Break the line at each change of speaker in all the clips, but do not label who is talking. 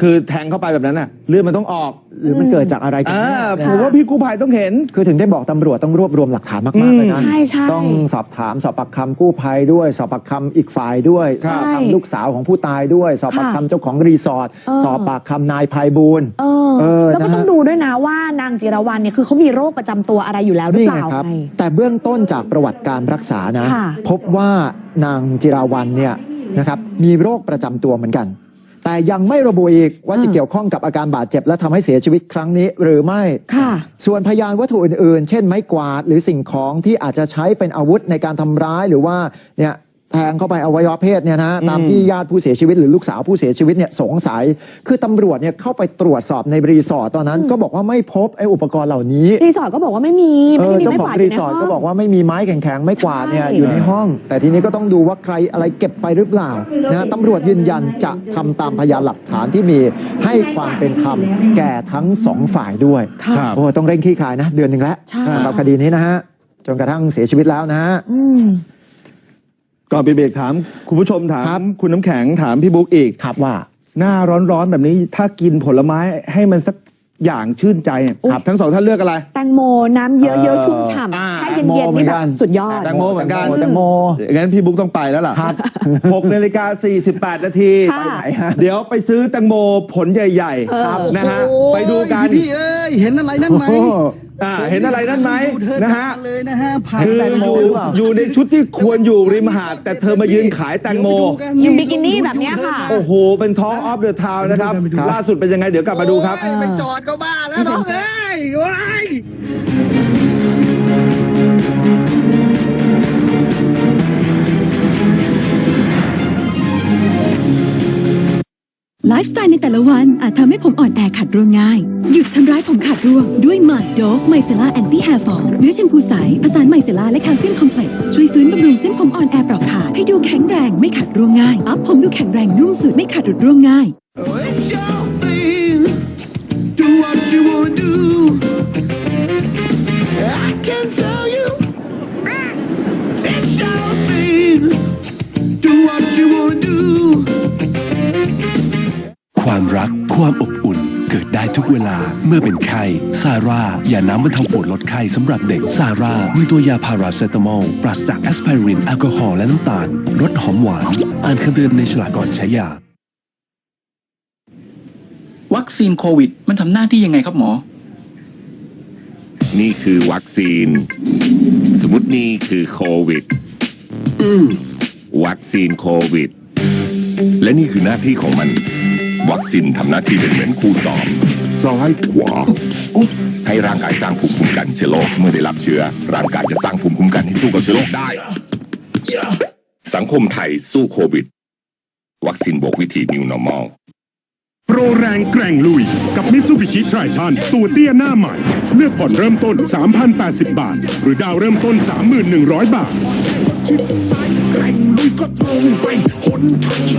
คือแทงเข้าไปแบบนั้นน่ะเลือดมันต้องออก
หรือมันเกิดจากอะไรกัน
อ่า
แน่
ผมว่าพี่กู้ภัยต้องเห็น
คือถึงได้บอกตำรวจต้องรวบรวมหลักฐานมากๆเลยนะ
ใช่ใช่
ต้องสอบถามสอบปากคำกู้ภัยด้วย สอบปากคำอีกฝ่ายด้วย
ใช่
สอบปากคำลูกสาวของผู้ตายด้วย สอบปากคำเจ้าของรีสอร์ท
เออ
สอบปากคำนายภัยบูลย์
เออ
เออ
แล้วก็
นะฮะ
ต้องดูด้วยนะว่านางจิรวรรณเนี่ยคือเขามีโรคประจำตัวอะไรอยู่แล้วหรือ
นี่
เป
ไง
ล่า
ครับ
ไง
แต่เบื้องต้นจากประวัติการรักษานะ
ค่ะ
พบว่านางจิราวันเนี่ยนะครับมีโรคประจำตัวเหมือนกัน แต่ยังไม่ระบุอีกว่าจะเกี่ยวข้องกับอาการบาดเจ็บ และทำให้เสียชีวิตครั้งนี้หรือไม่
ค่ะ
ส่วนพยานวัตถุอื่นๆ เช่นไม้กวาดหรือสิ่งของที่อาจจะใช้เป็นอาวุธในการทำร้ายหรือว่าเนี่ย แทงเข้าไปอวัยวะเพศเนี่ยนะตามที่ญาติผู้เสียชีวิตหรือลูกสาวผู้เสียชีวิตเนี่ยสงสัย คือตำรวจเนี่ยเข้าไปตรวจสอบในรีสอร์ทตอนนั้น ก็บอกว่าไม่พบไอ้อุปกรณ์เหล่านี้
รีสอร์ทก็บอกว่าไม่มี
เอ
ไม่
อ
ได้มี
เจ้า
ไม้
ขอกง
วาด
รีสอร์ทก็บอกว่าไม่มีไม้แข็งๆไม้กวาดเนี่ย
ใช่
อยู่ในห้อง แต่ทีนี้ก็ต้องดูว่าใครอะไรเก็บไปหรือเปล่านะตำรวจยืนยันจะทำตามพยานหลักฐานที่มีให้ความเป็นธรรมแก่ทั้งสองฝ่ายด้วย
ครับ
โอ้ต้องเร่งคลี่คลายนะ เดือนหนึ่งแล้ว
ใช่
สำหรับคดีนี้นะฮะจนกระทั่งเสียชีวิตแล้วนะฮะ
อืม
ก่อนไปเบรกถาม คุณผู้ชมถา
ครั
ม
บ
คุณน้ำแข็งถามพี่บุ๊กอีก
ครับว่า
หน้าร้อนๆแบบนี้ถ้ากินผลไม้ให้มันสักอย่างชื่นใจเนี่ย
อุ๊ย
ครับทั้งสองท่านเลือกอะไร
แตงโมน้ำเย
เอ
อะ
อ
ๆชุ่มฉ่ำ
อ่า
แค่เย็นๆนี่แบบสุดยอด
แตงโมเหมือนกัน
แตงโม
งั้นพี่บุ๊กต้องไปแล้วล่ะครับ6นาฬิกา48นาที
ค่ะ
ไปไหนฮะเดี๋ยวไปซื้อแตงโมผลใหญ่ๆนะฮะไปดูกัน
พี่เอ้ยเห็นอะไรนั่นไหม
โอ้โห
อ่าเห็นอะไรนั่นไหม
ดูเธอ
นะฮะ
เลยนะฮะผ่าน
คือ
แตงโม
อยู่
หรือเปล่า
อยู่ในชุดที่ควรอยู่ริมหาด แต่เธอมายืนขายแตงโม
ยืนบิกินี่แบบเนี้ยค่ะ
โอ้โห เป็นท้องออฟเดอะทาวนะครับ
ครับ
ล่าสุดเป็นยังไงเดี๋ยวกลับมาดูครับ
โอ้ยไปจอดก็บ้าแล้วน้องเอ้ยว้าย
ลฟ์สไตล์ในแต่ละวันอาจทำให้ผมอ่อนแอขัดร่วงง่าย หยุดทำร้ายผมขาดร่วง ด้วยใหม่โดฟไมเซล่าแอนตี้แฮร์ฟอลเนื้อแชมพูใสผสานไมเซล่าและแคลเซียมคอมเพล็กซ์ช่วยฟื้นบำรุงเส้นผมอ่อนแอเปราะขาดให้ดูแข็งแรงไม่ขาดร่วงง่ายอัพผมดูแข็งแรงนุ่มสุดไม่ขาดหลุดร่วงง่ายา
อย่าน้ำบรรเทาปวดลดไข้สำหรับเด็กซาร่า มีตัวยาพาราเซตามอลปราศจากแอสไพริน แอลกอฮอล์และน้ำตาลรสหอมหวาน อ่านคำเตือนในฉลากก่อนใช้ยา
วัคซีนโควิด มันทำหน้าที่ยังไงครับหมอ
นี่คือวัคซีน สมมตินี่คือโควิด วัคซีนโควิด และนี่คือหน้าที่ของมัน วัคซีนทำหน้าที่เป็นเหมือนครูสอนซ้ายขวา ให้ร่างกายสร้างภูมิคุ้มกันเชื้อโรคเมื่อได้รับเชื้อ ร่างกายจะสร้างภูมิคุ้มกันให้สู้กับเชื้อโรคได้ สังคมไทยสู้โควิด วัคซีนบวกวิธี New Normal
โปรแรงแกร่งลุย กับมิ t ซูบิชิไทรทันตัวเตี้ยหน้าใหม่ เลือกผ่อนเริ่มต้น 3,080 บาท หรือดาวเริ่มต้น 3,100 บาท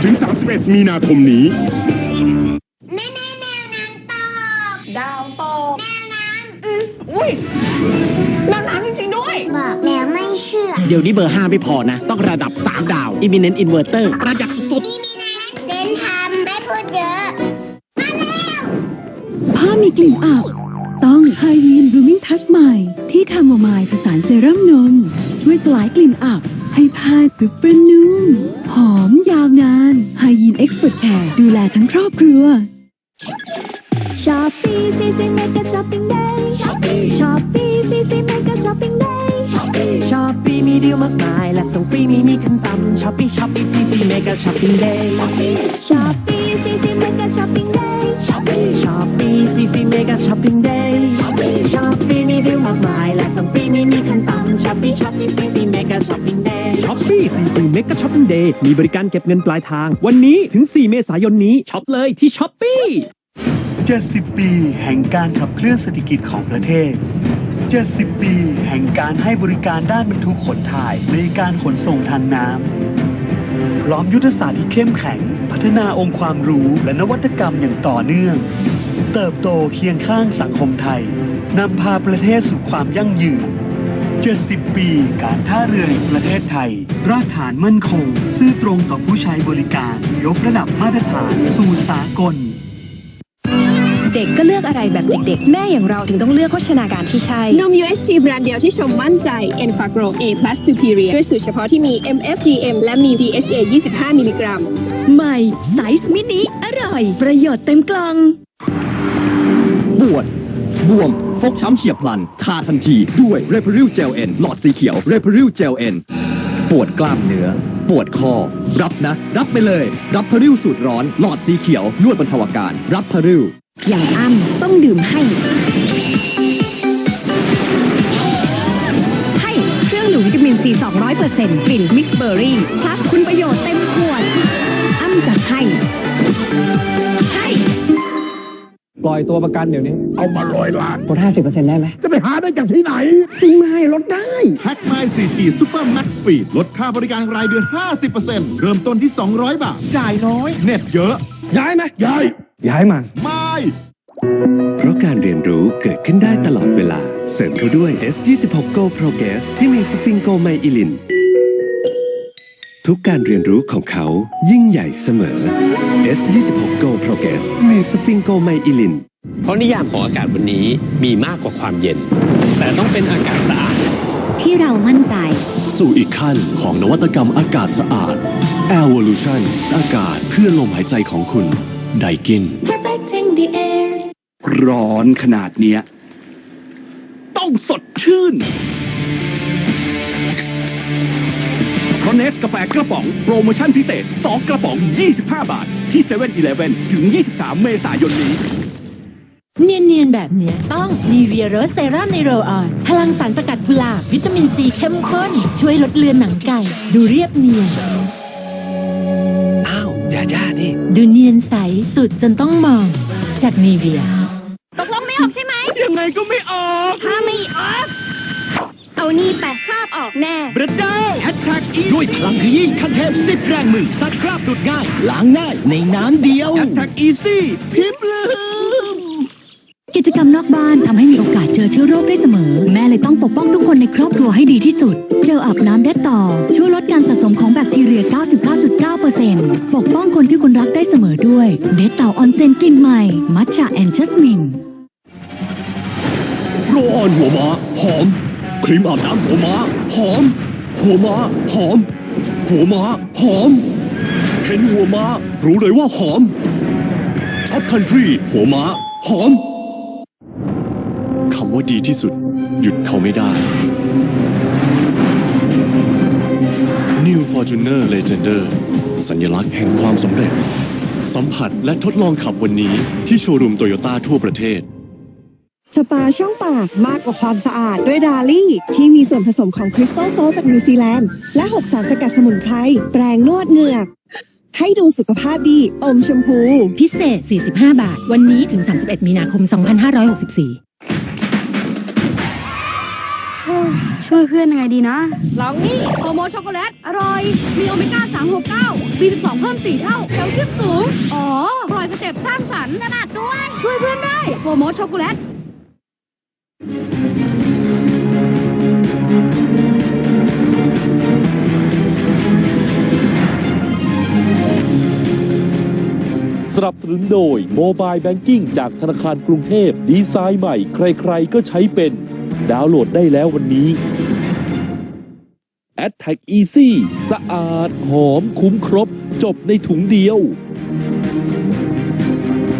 ถึง 31 มีนาคมนี้
อุ้ยน้ำน้ำจริง ๆ ด้วย
บอกแล้วไม่เชื่อ
เดี๋ยวนี้เบอร์ 5 ไม่พอนะ ต้องระดับ 3 ดาว Imminent Inverter ประหยัดสุด
พี่มีนะเล่นทำไม่พูดเยอะ มาแล้ว
ผ้ามีกลิ่นอับ ต้องไฮยีนบลูมิ่งทัชใหม่ ที่คาโมไมล์ผสานเซรั่มนม ช่วยสลายกลิ่นอับ ให้ผ้าซุปเปอร์นุ่ม หอมยาวนานไฮยีนเอ็กซ์เพรสแคร์ดูแลทั้งครอบครัว
ช้อปปี้ซีซีเมกะช้อปปิ้งเด
ปปี้มีดีลมากมาย และส่งฟรีมีมีขั้นต่ำช้อปปี้ช้อปปี้ซีซีเมกะช้อปปิ้งเดย์
ช้อปปี้ซีซีเมกะช้อปปิ้งเดย์ช้อปปี้
ช้อปปี้ซีซีเมกะช้อปปิ้งเดย์ช้อปปี้มีดีลมากมาย และส่งฟรีมีมีขั้นต่ำช้อปปี้ช้อปปี้ซีซีเมกะช้อปปิ้งเดย์
ช้อปปี้44เมกะช้อปปิ้งเดย์มีบริการเก็บเงินปลายทาง วันนี้ถึง 4 เมษายนนี้ช็อปเลยที่ช้อปปี้
70 ปี แห่งการขับเคลื่อนเศรษฐกิจของประเทศ 70 ปี แห่งการให้บริการด้านบรรทุกขนถ่ายในการขนส่งทางน้ำ พร้อมยุทธศาสตร์ที่เข้มแข็ง พัฒนาองค์ความรู้และนวัตกรรมอย่างต่อเนื่อง เติบโตเคียงข้างสังคมไทย นำพาประเทศสู่ความยั่งยืน 70 ปี การท่าเรือแห่งประเทศไทย รากฐานมั่นคง ซื่อตรงต่อผู้ใช้บริการ ยกระดับมาตรฐานสู่สากล
เด็กๆ ก็เลือกอะไรแบบเด็กๆ แม่อย่างเราถึงต้องเลือกโภชนาการที่ใช่
นม UHT แบรนด์เดียวที่ชมมั่นใจ e n f a g r o A Plus Superior ด้วยสูตรเฉพาะที่มี MFGM และมี DHA 25 มิลลิกรัม
ใหม่ไซส์มินิอร่อย ประโยชน์เต็มกล่อง
ปวดบวม ฟกช้ำเฉียบพลัน ทาทันที ด้วยเร p ริ l เจลเอ็นหลอดสีเขียวเร p ริ l เจลเอ็นปวดกล้ามเนื้อ ปวดคอ รับนะ รับไปเลย รับพริ้วสูตรร้อน หลอดสีเขียว นวดบรรเทาอาการ รับพริ้ว
อย่างอ้ำต้องดื่มให้ให้เครื่องดื่มวิตามินซี 200%กลิ่นมิกซ์เบอร์รี่ plus คุณประโยชน์เต็มขวด อ้ำจัดให้ให้
ปล่อยตัวประกันเดี๋ยวนี้
เอามาลอยล้าน
ลด50%ได้ไหม
จะไปหาได้จากที่ไหน
ซื้อมาให้ลดได้
แพ็คไมล์4 g ซูเปอร์แม็กซ์ปีดลดค่าบริการรายเดือน 50%เริ่มต้นที่ 200 บาท จ่ายน้อย เน็ตเยอะ
ย้ายไหม
ย้าย
ย้ายมา
ไม่
เพราะการเรียนรู้เกิดขึ้นได้ตลอดเวลา เสริมเขาด้วย S26 Go Progress ที่มีสฟิงโกไมอิลิน ทุกการเรียนรู้ของเขายิ่งใหญ่เสมอ S26 Go Progress มีสฟิงโกไมอิลิน
เพราะนิยามของอากาศวันนี้มีมากกว่าความเย็น แต่ต้องเป็นอากาศสะอาด
ที่เรามั่นใจ
สู่อีกขั้นของนวัตกรรมอากาศสะอาด Evolution อากาศเพื่อลมหายใจของคุณ ไดกิน
Perfecting the air
ร้อนขนาดเนี้ย ต้องสดชื่นเพราะเนสกาแฟกระป๋อง โปรโมชั่นพิเศษ 2 กระป๋อง 25 บาท ที่7 e เ e ่ e อถึง 23 เมษายนนี้
เนียน ๆ แบบเนี้ยต้องนีเวียโรสเซรั่มในโรลออน พลังสารสกัดกุหลาบวิตามินซีเข้มข้น ช่วยลดเลือนหนังไก่ ดูเรียบเนียน
อ้าวย่าย่านี่
ดูเนียนใสสุดจนต้องมอง จากนีเวีย
ตกลงไม่ออกใช่ไหม
ยังไงก็ไม่ออก
ถ้าไม่ออก เอานี่ไปคราบออกแน่
พระเจ้าแฮชแท็กอีด้วยพลังขยี้ขั้นเทพสิบแรงมือซักคราบดุดง่ายล้างง่ายในน้ำเดียวแฮชแท็กอีซี่พิมพ์ลืม
กิจกรรมนอกบ้านทำให้มีโอกาสเจอเชื้อโรคได้เสมอ แม่เลยต้องปกป้องทุกคนในครอบครัวให้ดีที่สุด เจลอาบน้ำเด็ดต่อ ช่วยลดการสะสมของแบคทีเรีย 99.9%ปกป้องคนที่คุณรักได้เสมอด้วย เด็ดต่อออนเซนกลิ่นใหม่ มัทฉะแอนเจสมิน
โรออนหัวม้าหอม ครีมอาบน้ำหัวม้าหอม หัวม้าหอม หัวม้าหอม เห็นหัวม้ารู้เลยว่าหอมท็อปคันทรีหัวม้าหอมำว่าดีที่สุด หยุดเขาไม่ได้ New Fortuner Legender สัญลักษณ์แห่งความสำเร็จ สัมผัสและทดลองขับวันนี้ที่โชว์รูมโตโยต้าทั่วประเทศ
สปาช่องปากมากกว่าความสะอาดด้วยดาลี่ ที่มีส่วนผสมของคริสตัลโซลจากนิวซีแลนด์ และ 6 สารสกัดสมุนไพรแปรงนวดเหงือก ให้ดูสุขภาพดีอมชมพู
พิเศษ 45 บาท วันนี้ถึง 31 มีนาคม 2564
ช่วยเพื่อนยังไงดีนะ
ลองนี่โอโมช็อกโกแลต อร่อย มีโอเมก้า 369 B12 เพิ่ม 4 เท่าแคลเซียมสูง อ๋อปล่อยสเต็ปสร้างสรรค์ขนาดด้วย ช่วยเพื่อนได้โอโมช็อกโกแลต
สนับสนุนโดยโมบายแบงกิ้งจากธนาคารกรุงเทพดีไซน์ใหม่ ใครๆก็ใช้เป็น ดาวน์โหลดได้แล้ววันนี้ a t t a c k Easy สะอาด หอมคุ้มครบ จบในถุงเดียว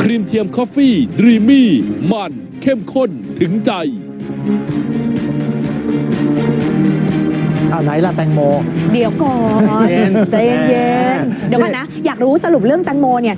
ครีมเทียมคอฟฟี่ดรีมี่มันเข้มข้นถึงใจ
อ่าไหนล่ะแตงโม
เดี๋ยวก่อน
เย็น
ใจเย็นๆเดี๋ยวก่อนนะ อยากรู้สรุปเรื่องแตงโมเนี่ย